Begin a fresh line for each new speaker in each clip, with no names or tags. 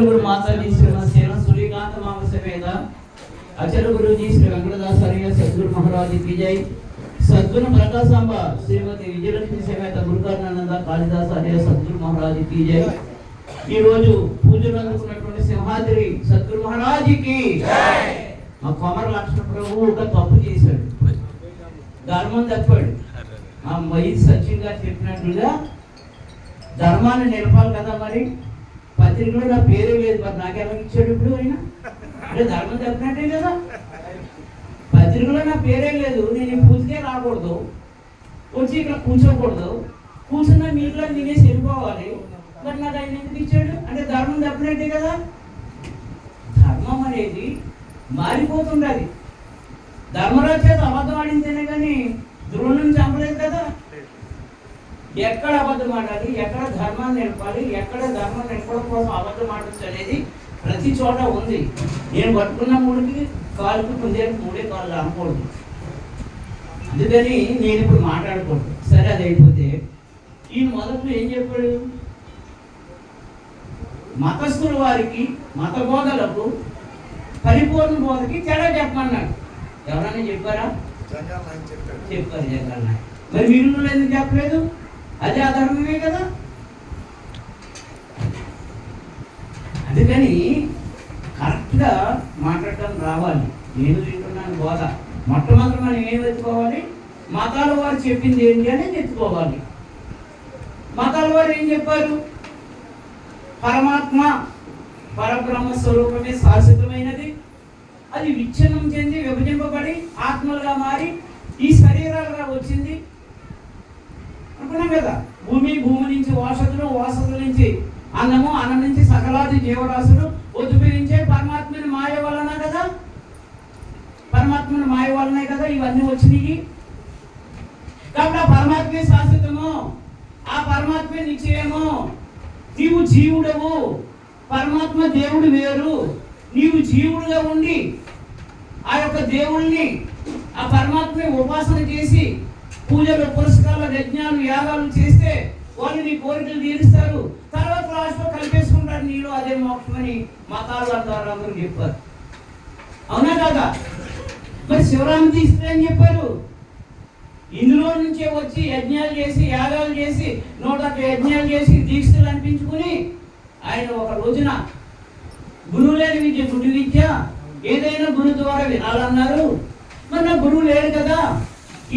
అచలగురు మాతాజీ శ్రీ సేన సూర్యకాంత మామ సమేత అచలగురుజీ శ్రీ వెంకటదాస్ అరియ సద్గురు మహారాజ్కి సద్గురు ప్రకాశాంబ శ్రీమతి విజయలక్ష్మి సమేత గురుకర్ణానంద కాళిదాస్ సద్గురు మహారాజ్కి జై. ఈరోజు పూజలు అందుకున్నటువంటి సింహాద్రి సద్గురు మహారాజుకి మా కొమర లక్ష్మణ ప్రభు ఒక తప్పు చేశాడు. ధర్మం తప్పాడు. మా మై సచిన్ చెప్పినట్లుగా ధర్మాన్ని నిలపాలి కదా మరి? పత్రికలో నా పేరే లేదు మరి నాకెలా ఇచ్చాడు ఇప్పుడు ఆయన? అంటే ధర్మం చెప్పినట్టే కదా. పత్రికలో నా పేరే లేదు నేను ఈ పూజకే రాకూడదు. వచ్చి ఇక్కడ కూర్చోకూడదు. కూర్చున్న మీట్లో తినేసి వెళ్ళిపోవాలి. మరి నాకు ఆయన ఎందుకు ఇచ్చాడు? అంటే ధర్మం చెప్పినట్టే కదా. ధర్మం అనేది మారిపోతుండాలి ధర్మరాజు చేత అబద్ధం ఆడింతేనే కానీ ద్రోణుని చంపలేదు కదా. ఎక్కడ అబద్ధం ఆడాలి ఎక్కడ ధర్మాన్ని నిలపాలి ఎక్కడ ధర్మం నిలపడం కోసం అబద్ధం ఆడచ్చు అనేది ప్రతి చోట ఉంది. నేను పట్టుకున్న మూడికి కాలుకు కుందేలకు మూడే కాళ్ళు అనకూడదు అందుకని నేను ఇప్పుడు మాట్లాడకూడదు సరే అది అయిపోతే ఈ మొదట్లో ఏం చెప్పాడు? మతస్థుల వారికి మత బోధలకు పరిపూర్ణ బోధకి తేడా చెప్పమన్నాడు. ఎవరైనా చెప్పారా? చెప్పారు జగన్ మరి మీరు ఎందుకు చెప్పలేదు? అదే అధర్మమే కదా. అందుకని కరెక్ట్గా మాట్లాడటం రావాలి. నేను వింటున్నాను బోధ. మొట్టమొదటి మనం ఏం వెతుకోవాలి మతాల వారు చెప్పింది ఏంటి అని ఎత్తుకోవాలి. మతాల వారు ఏం చెప్పారు? పరమాత్మ పరబ్రహ్మ స్వరూపమే శాశ్వతమైనది. అది విచ్ఛిన్నం చెంది విభజింపబడి ఆత్మలుగా మారి ఈ శరీరాలుగా వచ్చింది. అనుకున్నాం కదా. భూమి భూమి నుంచి వాసతులు వాసతుల నుంచి అన్నము అన్నం నుంచి సకలాది జీవరాశులు ఉద్భవించే పరమాత్మని మాయ వలన కదా? పరమాత్మని మాయ వలనే కదా ఇవన్నీ వచ్చినాయి. కాబట్టి ఆ పరమాత్మే శాశ్వతము ఆ పరమాత్మే నిశ్చయము. నీవు జీవుడవు పరమాత్మ దేవుడు వేరు. నీవు జీవుడుగా ఉండి ఆ యొక్క దేవుణ్ణి ఆ పరమాత్మని ఉపాసన చేసి పూజలు పురస్కారాలు యజ్ఞాలు యాగాలు చేస్తే వాళ్ళు నీ కోరికలు తీరుస్తారు. తర్వాత లాస్ట్లో కలిపేసుకుంటారు నీలో అదే మోక్షమని మతాలు అంటారు అందరూ చెప్పారు. అవునా కాదా? మరి శివరామ తీస్తే అని చెప్పారు. ఇందులో నుంచే వచ్చి యజ్ఞాలు చేసి యాగాలు చేసి నూట యజ్ఞాలు చేసి దీక్షలు అనిపించుకుని ఆయన ఒక రోజున గురువు లేని విద్య గుడి విద్య ఏదైనా గురు ద్వారా వినాలన్నారు. మరి నా గురువు లేడు కదా?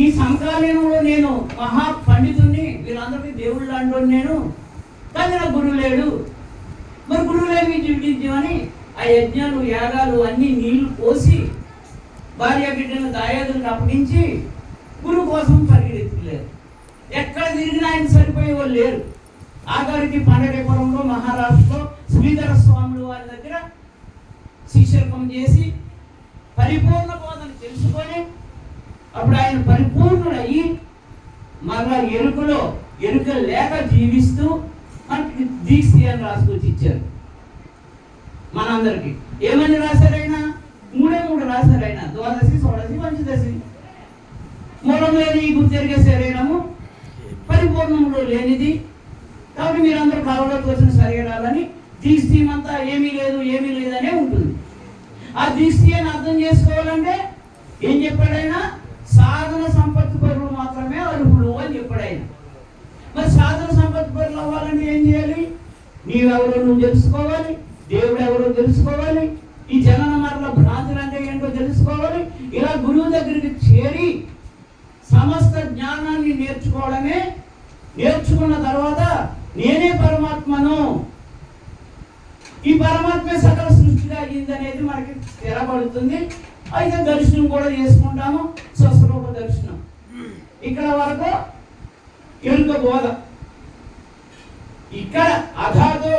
ఈ సమకాలీనంలో నేను మహా పండితుణ్ణి వీళ్ళందరికీ దేవుళ్ళు లాంటి నేను. కానీ నా గురువు లేడు. మరి గురువు లేని విద్య ఆ యజ్ఞాలు యాగాలు అన్ని నీళ్ళు పోసి భార్య బిడ్డను దాయాదులకు అప్పగించి గురువు కోసం పరిగెత్తులేరు ఎక్కడ తిరిగినా ఆయన సరిపోయే వాళ్ళు లేరు. ఆఖరికి పండగపురంలో మహారాష్ట్రలో శ్రీధర స్వాములు వారి దగ్గర శిష్యర్పం చేసి పరిపూర్ణ బోధన తెలుసుకొని అప్పుడు ఆయన పరిపూర్ణుడయ్యి మరలా ఎరుకలో ఎరుక లేక జీవిస్తూ మనకి దీక్ష అని రాసుకొచ్చి ఇచ్చారు మనందరికి. ఏమని రాశారైనా? మూడే మూడు రాశారైనా. ద్వాదశి షోడశి పంచదశి. మూలం లేని గుర్తెరిగే శరీరము పరిపూర్ణంలో లేనిది. కాబట్టి మీరందరూ కలవలోకి వచ్చిన శరీరాలని దీస్తీమంతా ఏమీ లేదు ఏమీ లేదనే ఉంటుంది. ఆ దీస్తీ అని అర్థం చేసుకోవాలంటే ఏం చెప్పాడైనా? సాధన సంపత్తి పరులు మాత్రమే అర్హులు అని చెప్పాడు ఆయన మరి సాధన సంపత్తి పరులు అవ్వాలంటే ఏం చేయాలి? నీవెవరో నువ్వు తెలుసుకోవాలి దేవుడు ఎవరో తెలుసుకోవాలి ఈ జనన మరణ భ్రాంతులు అంటే ఏంటో తెలుసుకోవాలి ఇలా గురువు దగ్గరికి చేరి సమస్త జ్ఞానాన్ని నేర్చుకోవడమే. నేర్చుకున్న తర్వాత నేనే పరమాత్మను. ఈ పరమాత్మ సకల సృష్టిగా అయ్యింది అనేది మనకి స్థిరపడుతుంది. అయితే దర్శనం కూడా చేసుకుంటాము స్వస్వరూప దర్శనం. ఇక్కడ వరకు ఎరుక బోధ. ఇక్కడ అధాతో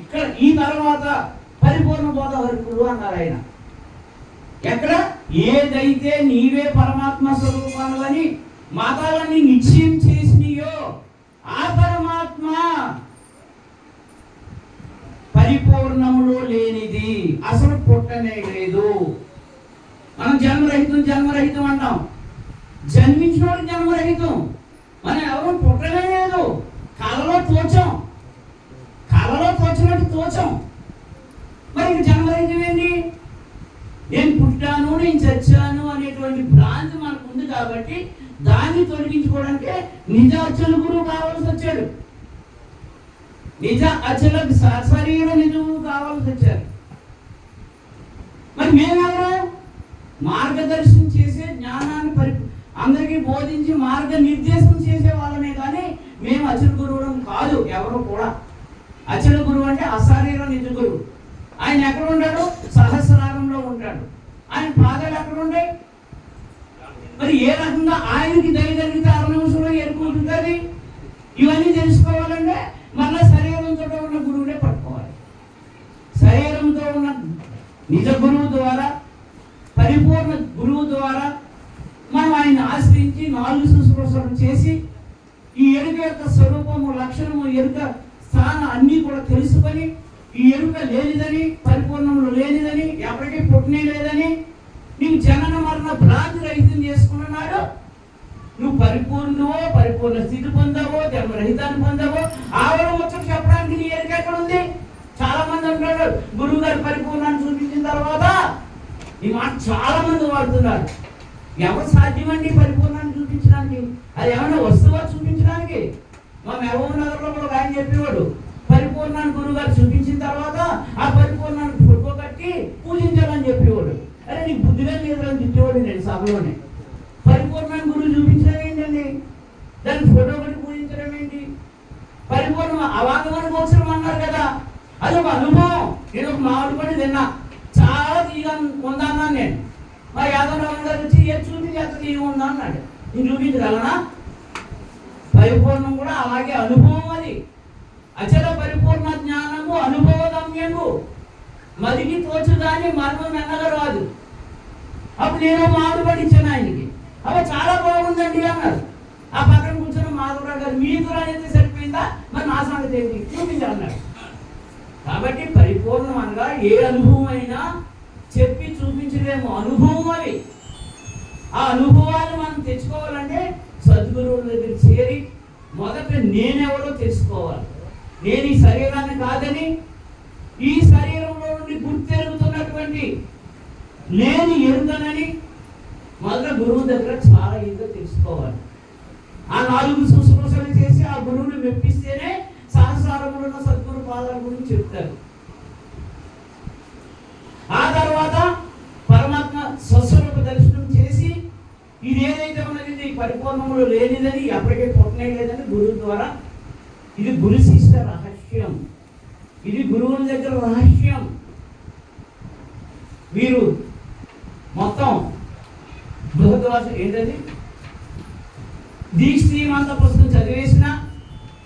ఇక్కడ ఈ తర్వాత పరిపూర్ణ బోధ వరకుడు అన్నారు ఆయన. ఎక్కడ? ఏదైతే నీవే పరమాత్మ స్వరూపాలు అని మతాలన్నీ నిశ్చయం చేసినాయో ఆ పరమాత్మ పరిపూర్ణములో లేనిది అసలు పుట్టనే లేదు. మనం జన్మరహితం జన్మరహితం అంటాం. జన్మించిన వాడు జన్మరహితం. మనం ఎవరూ పుట్టడమే లేదు. కళలో తోచాం. కళలో తోచినట్టు తోచాం. మరి ఇంక జన్మరహితం ఏంటి నేను పుట్టాను నేను చచ్చాను అనేటువంటి భ్రాంతి మనకు ఉంది కాబట్టి దాన్ని తొలగించుకోవడానికి నిజ అచ్చలు గురువు కావాల్సి వచ్చాడు. నిజ అచ్చలకు సరీర నిజము కావాల్సి వచ్చారు మరి మేమెవరా? మార్గదర్శనం చేసే జ్ఞానాన్ని పరి అందరికీ బోధించి మార్గ నిర్దేశం చేసే వాళ్ళమే కానీ మేము అచల గురువుడం కాదు ఎవరు కూడా. అచల గురువు అంటే అశారీర నిజ గురువు ఆయన ఎక్కడ ఉంటాడు? సహస్రారంలో ఉంటాడు. ఆయన పాదాలు ఎక్కడ ఉంటాయి? మరి ఏ రకంగా ఆయనకి దయ జరిగితే అర ఎరుకుంటుంది ఇవన్నీ తెలుసుకోవాలంటే మళ్ళీ శరీరంతో ఉన్న గురువునే పట్టుకోవాలి. శరీరంతో ఉన్న నిజ గురువు ద్వారా పరిపూర్ణ గురువు ద్వారా మనం ఆయన ఆశ్రయించి నాలుగు శుశ్రూషలు చేసి ఈ ఎరుక యొక్క స్వరూపము లక్షణము ఎరుక స్థానం అన్నీ కూడా తెలుసుకొని ఈ ఎరుక లేనిదని పరిపూర్ణంలో లేనిదని ఎవరికి పుట్టినే లేదని నీవు జనన మరణ భ్రాంతి రహితం చేసుకున్నాడు నువ్వు పరిపూర్ణవో పరిపూర్ణ స్థితి పొందావో జన్మరహితాన్ని పొందావో ఆవరణ ముచ్చట చెప్పడానికి నీ ఎరుక ఎక్కడ ఉంది చాలా మంది అంటున్నాడు గురువు గారు పరిపూర్ణాన్ని చూపించిన తర్వాత ఈ మాట చాలా మంది వాడుతున్నారు. ఎవరు సాధ్యమండి పరిపూర్ణాన్ని చూపించడానికి? అది ఏమైనా వస్తువా చూపించడానికి? మా మెహబూబ్ నగర్లో కూడా ఆయన చెప్పేవాడు పరిపూర్ణాన్ని గురువు గారు చూపించిన తర్వాత ఆ పరిపూర్ణాన్ని ఫోటో కట్టి పూజించాలని చెప్పేవాడు. అరే నీకు బుద్ధిగా లేదని తిట్టేవాడు నేను సభలోనే. పరిపూర్ణాన్ని గురువు చూపించడం ఏంటండి? దాన్ని ఫోటో కట్టి పూజించడం ఏంటి? పరిపూర్ణ అవాంగమని మోక్షం అన్నారు కదా. అది ఒక అనుభవం. నేను ఒక మామిడి పని తిన్నా. చాలా ఉందన్నాను నేను. మా యాదవరావు గారు వచ్చి ఏ చూపించి ఎంత తీయ ఉందా అన్నాడు. నేను చూపించగలనా పరిపూర్ణం కూడా అలాగే అనుభవం అది. అచల పరిపూర్ణ జ్ఞానము అనుభవగమ్యము. మదికి తోచుదాని మరణం మెన్నగా రాదు. అప్పుడు నేను మామిడి ఇచ్చాను ఆయనకి. అప్పుడు చాలా బాగుందండి అన్నారు. ఆ పక్కన కూర్చొని మాధవరావు గారు మీ దూరం అయితే సరిపోయిందా? మరి నా సంగతి ఏంటి? చూపించాలన్నాడు కాబట్టి పరిపూర్ణం అనగా ఏ అనుభవం అయినా చెప్పి అనుభవం అవి. ఆ అనుభవాలు మనం తెచ్చుకోవాలంటే సద్గురువుల దగ్గర చేరి మొదట నేనెవరో తెలుసుకోవాలి. నేను ఈ శరీరాన్ని కాదని ఈ శరీరంలో నుండి గుర్తెరుగుతున్నటువంటి నేను ఎరుగనని మొదట గురువు దగ్గర చాలా ఇదిగా తెలుసుకోవాలి. ఆ నాలుగు శుశ్రూషలు చేసి ఆ గురువుని మెప్పిస్తేనే సహసారంలో ఉన్న సద్గురు పాదాల గురించి చెప్తారు ఆ తర్వాత పరమాత్మ స్వస్వరూప దర్శనం చేసి ఇది ఏదైతే ఉన్నది ఇది పరిపూర్ణములు లేనిదని ఎప్పటికీ పుట్టనే లేదని గురువు ద్వారా ఇది గురు శిష్ట రహస్యం. ఇది గురువుల దగ్గర రహస్యం. మీరు మొత్తం బృహద్వాస ఏంటది? దీక్షీమంత పుస్తకం చదివేసిన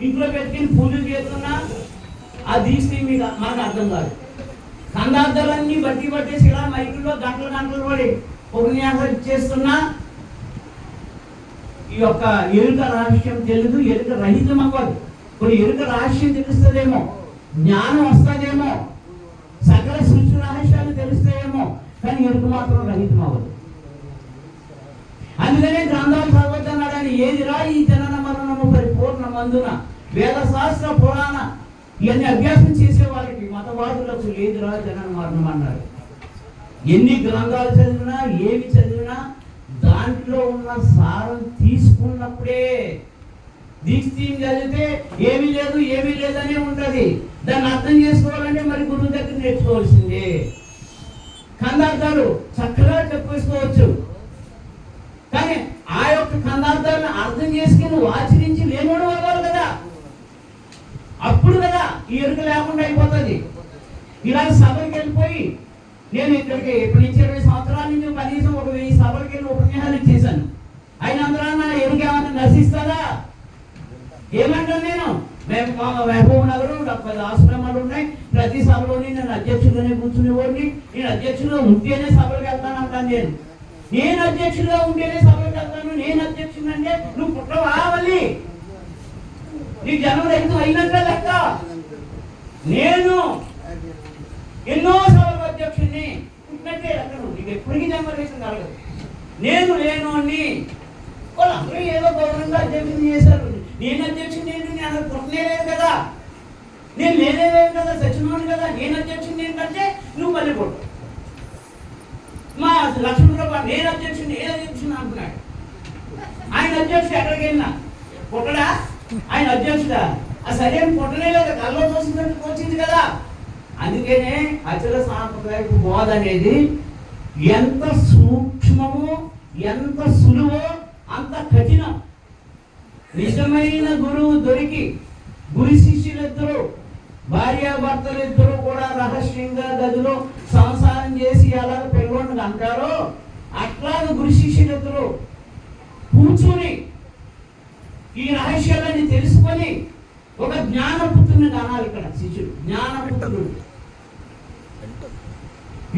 ఇంట్లో పెట్టుకుని పూజలు చేస్తున్నా ఆ దీక్ష మీకు మనకు అర్థం కాదు. కందార్థాలన్నీ బట్టి పట్టేసి ఇలా మైకుల్లో గంటలు గంటలు పడి ఉపన్యాసాలు చేస్తున్నా ఈ యొక్క ఎరుక రహస్యం తెలియదు ఎరుక రహితం అవ్వదు. ఇప్పుడు ఎరుక రహస్యం తెలుస్తుందేమో జ్ఞానం వస్తుందేమో సకల సృష్టి రహస్యాలు తెలుస్తాయేమో కానీ ఎరుక మాత్రం రహితం అవ్వదు. అందుకనే గ్రంథాలు చదవద్దన్నాడని ఏదిరా ఈ జనన మరణము పరిపూర్ణమందున? వేద శాస్త్ర పురాణ ఇవన్నీ అభ్యాసం చేసే వాళ్ళకి మతవాదులకు లేదురా జనం మరణం అన్నారు. ఎన్ని గ్రంథాలు చదివినా ఏమి చదివినా దాంట్లో ఉన్న సారం తీసుకున్నప్పుడే దీక్షీం చదివితే ఏమీ లేదు ఏమీ లేదనే ఉంటుంది. దాన్ని అర్థం చేసుకోవాలంటే మరి గురువు దగ్గర నేర్చుకోవాల్సిందే. కందార్థాలు చక్కగా చెప్పేసుకోవచ్చు. కానీ ఆ యొక్క కందార్థాలను అర్థం చేసుకుని వాచి ఉండగా ఈ ఎరుక లేకుండా అయిపోతుంది. ఇలా సభకి వెళ్ళిపోయి నేను ఇక్కడికి ఇప్పటి నుంచి ఇరవై సంవత్సరాల నుంచి కనీసం ఒక వెయ్యి సభలకు వెళ్ళి ఉపన్యాసాలు చేశాను అయిన అందరూ నా ఎరుక ఏమైనా నశిస్తుందా? ఏమంటాను నేను? మేము మా వైభవ నగరం డెబ్బై ఆశ్రమాలు ఉన్నాయి. ప్రతి సభలోని నేను అధ్యక్షుడిగానే కూర్చునేవాడిని. నేను అధ్యక్షుడిగా ఉంటేనే సభలకు వెళ్తాను అంటాను నేను. నేను అధ్యక్షుడిగా ఉంటేనే సభలకు వెళ్తాను. నేను అధ్యక్షుడు అంటే నువ్వు పుట్టవా మళ్ళీ నీ జనం రైతు అయినట్టు నేను ఎన్నో అధ్యక్షుడిని పుట్టినట్టే అతను నీకు ఎప్పటికీ జన్మ కలగదు. నేను లేను అని వాళ్ళందరూ ఏదో గౌరవంగా అధ్యక్షుని చేశారు నేను అధ్యక్షుడు నేను నేను అసలు పుట్టనే లేదు కదా. నేను లేనే లేదు కదా. సచివాడు కదా. నేను అధ్యక్షుడు ఏంటంటే నువ్వు మళ్ళీ పుట్టు మా లక్ష్మణరావు నేను అధ్యక్షుడు నేను అధ్యక్షుడు అంటున్నాడు? ఆయన అధ్యక్షుడు ఎక్కడికి వెళ్ళినా? పుట్టడా ఆయన అధ్యక్షుడా? ఆ శరీరం పుట్టనే లేదు కళ్ళలో చూసినట్టు వచ్చింది కదా. అందుకనే అచల సాంప్రదాయపు బోధ అనేది ఎంత సూక్ష్మమో ఎంత సులువో అంత కఠినం. నిజమైన గురువు దొరికి గురు శిష్యులిద్దరూ భార్యాభర్తలిద్దరూ కూడా రహస్యంగా గదిలో సంసారం చేసి ఎలా పిల్లవాడిని అంటారో అట్లాగే గురు శిష్యులిద్దరూ కూర్చుని ఈ రహస్యాలన్నీ తెలుసుకొని ఒక జ్ఞానపుత్రుని అనాలి ఇక్కడ శిష్యుడు. జ్ఞానపుత్రుడు.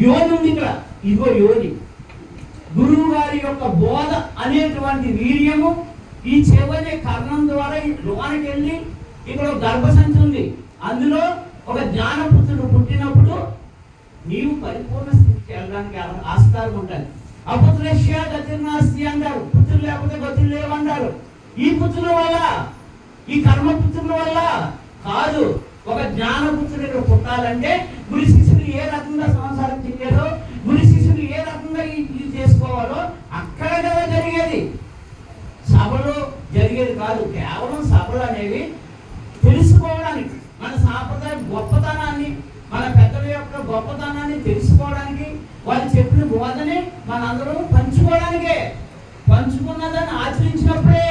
యోని ఉంది ఇక్కడ. ఇదిగో యోని గురువు గారి యొక్క బోధ అనేటువంటి వీర్యము ఈ చివరి కర్ణం ద్వారా ఈ లోనికి వెళ్ళి ఇక్కడ ఒక గర్భసంచి ఉంది. అందులో ఒక జ్ఞానపుత్రుడు పుట్టినప్పుడు నీవు పరిపూర్ణ స్థితికి వెళ్ళడానికి ఆస్కారం ఉంటుంది. అపుత్రస్య గతిర్నాస్తి అంటారు. పుత్రులు లేకపోతే గతులు లేవంటారు ఈ పుత్రుల వల్ల ఈ కర్మపుత్రుల వల్ల కాదు. ఒక జ్ఞానపుత్రుడు ఇక్కడ పుట్టాలంటే గురు శిష్యులు ఏ రకంగా సంసారం చెయ్యాలో గురు శిష్యులు ఏ రకంగా ఈ- ఇది చేసుకోవాలో అక్కడ కదా జరిగేది. సభలు జరిగేది కాదు. కేవలం సభలు అనేవి తెలుసుకోవడానికి మన సాంప్రదాయ గొప్పతనాన్ని మన పెద్దల యొక్క గొప్పతనాన్ని తెలుసుకోవడానికి వాళ్ళు చెప్పిన బోధని మనందరం పంచుకోవడానికే. పంచుకున్నదాన్ని ఆచరించినప్పుడే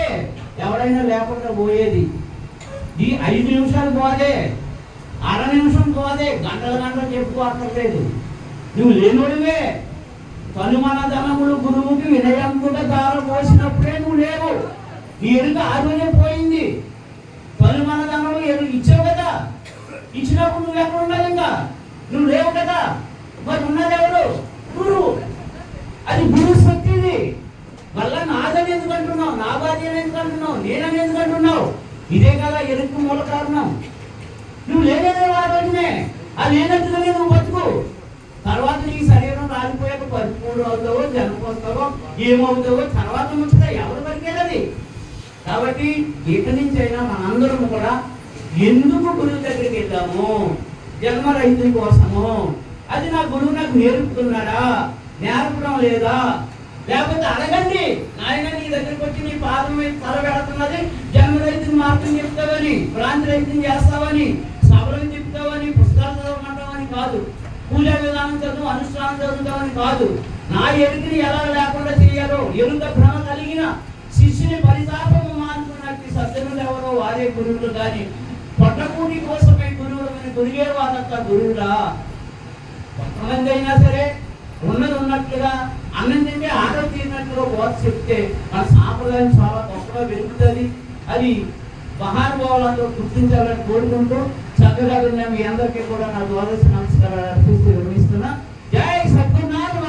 ఎవరైనా లేకుండా పోయేది. ఈ ఐదు నిమిషాలు పోదే అర నిమిషం పోదే గంటల గంటలు చెప్పుకోక్కర్లేదు నువ్వు లేనుడివే తనుమన ధనములు గురువుకి వినయముగా దారం పోసినప్పుడే నువ్వు లేవు. నీ ఎరుక ఆరోగ్యం పోయింది. తనుమన ధనములు ఎరుక ఇచ్చావు కదా. ఇచ్చినప్పుడు నువ్వు ఎక్కడ ఉండాలి ఇంకా? నువ్వు లేవు కదా. మరి ఉన్నది ఎవరు? గురువు. అది గురువు మళ్ళా నాదని ఎందుకు అంటున్నావు నా భార్యను ఎందుకు అంటున్నావు నేనని ఎందుకు అంటున్నావు ఇదే కదా ఎరుపు మూల కారణం? నువ్వు లేనేదే ఆ రోజునే. అది లేనట్టుగానే నువ్వు బతుకు. తర్వాత నీ శరీరం రాలిపోయాక పరిపూర్ణ అవుతావో జన్మపోతావో ఏమవుతావో తర్వాత ముందుగా ఎవరు బతికేది కాబట్టి ఇక నుంచి అయినా మనందరం కూడా ఎందుకు గురువు దగ్గరికి వెళ్దాము జన్మరహితం కోసము. అది నా గురువు నాకు నేర్పుతున్నాడా? నేర్పడం లేదా? లేకపోతే అడగండి. నాయన నీ దగ్గరికి వచ్చి నీ పాదం మీద జన్మ రైతుని జన్మరహితం మార్గం చెప్తావని ప్రాంత రైతుని చేస్తావని సభలను చెప్తావని పుస్తకాలు చదవమంటావని కాదు. పూజా విధానం చదువు అనుష్ఠానం చదువుతామని కాదు. నా ఎరుకని ఎలా లేకుండా చేయాలో ఎరుక భ్రమ కలిగిన శిష్యుని పరితాపము మానుకున్నట్టు సజ్జనులు ఎవరో వారే గురువులు కానీ పొట్టకూడి కోసమే గురువులు అని గురిగే వారంతా గురువులా. కొంతమంది అయినా సరే ఉన్నది ఉన్నట్లుగా అన్నం సాంప్రదాయంలో బోధ చెప్తే మన సాంప్రదాయం చాలా గొప్పగా వెలుగుతుంది అని మహానుభావులందరూ గుర్తించాలని కోరుకుంటూ చక్కగా ఉన్న మీ అందరికీ కూడా నా ద్వాదశ నమస్కారాలు అర్పిస్తూ విరమిస్తున్నా జై సత్యనారాయణ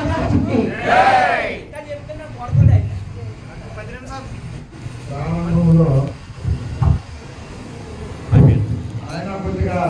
ఆయన కొద్దిగా